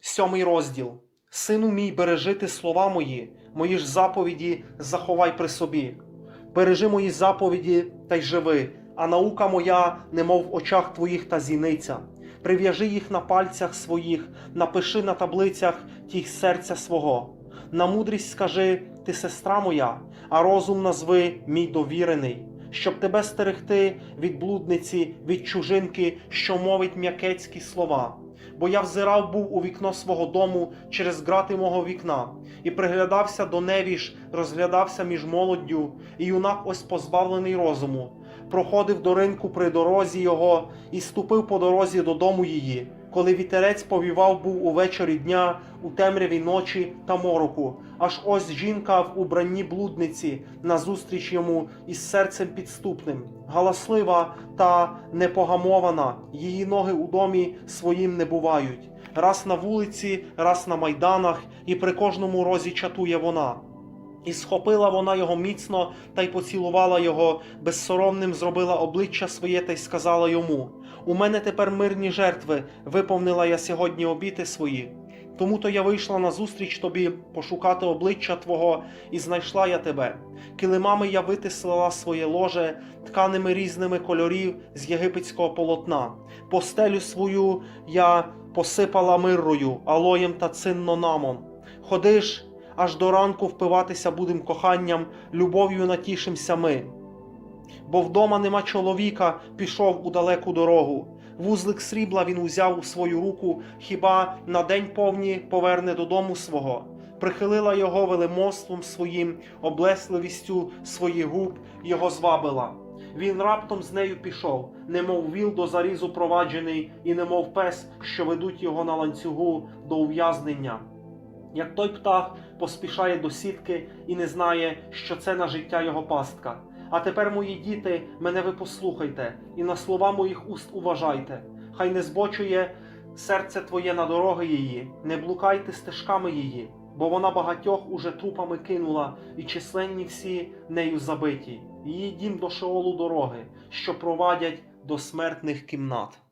Сьомий розділ. Сину мій, бережи ти слова мої, мої ж заповіді заховай при собі. Бережи мої заповіді та й живи, а наука моя, немов в очах твоїх та зіниця. Прив'яжи їх на пальцях своїх, напиши на таблицях тіх серця свого. На мудрість скажи, ти сестра моя, а розум назви мій довірений, щоб тебе стерегти від блудниці, від чужинки, що мовить м'якецькі слова. Бо я взирав був у вікно свого дому через грати мого вікна, і приглядався до невіж, розглядався між молоддю, і юнак ось позбавлений розуму. Проходив до ринку при дорозі його і ступив по дорозі додому її, коли вітерець повівав був увечері дня, у темряві ночі та мороку. Аж ось жінка в убранні блудниці назустріч йому із серцем підступним, галаслива та непогамована, її ноги у домі своїм не бувають. Раз на вулиці, раз на майданах, і при кожному розі чатує вона. І схопила вона його міцно та й поцілувала його, безсоромним зробила обличчя своє та й сказала йому: У мене тепер мирні жертви, виповнила я сьогодні обіти свої. Тому то я вийшла назустріч тобі пошукати обличчя Твого, і знайшла я тебе. Килимами я витислила своє ложе, тканими різними кольорів з єгипетського полотна. Постелю свою я посипала миррою, алоєм та циннонамом. Ходиш, аж до ранку впиватися будем коханням, любов'ю натішимся ми. Бо вдома нема чоловіка, пішов у далеку дорогу. Вузлик срібла він узяв у свою руку, хіба на день повні поверне додому свого. Прихилила його велемовством своїм, облесливістю своїх губ його звабила. Він раптом з нею пішов, немов віл до зарізу проваджений, і немов пес, що ведуть його на ланцюгу до ув'язнення. Як той птах поспішає до сітки і не знає, що це на життя його пастка. А тепер, мої діти, мене ви послухайте, і на слова моїх уст уважайте. Хай не збочує серце твоє на дороги її, не блукайте стежками її, бо вона багатьох уже трупами кинула, і численні всі нею забиті. Її дім до Шеолу дороги, що провадять до смертних кімнат.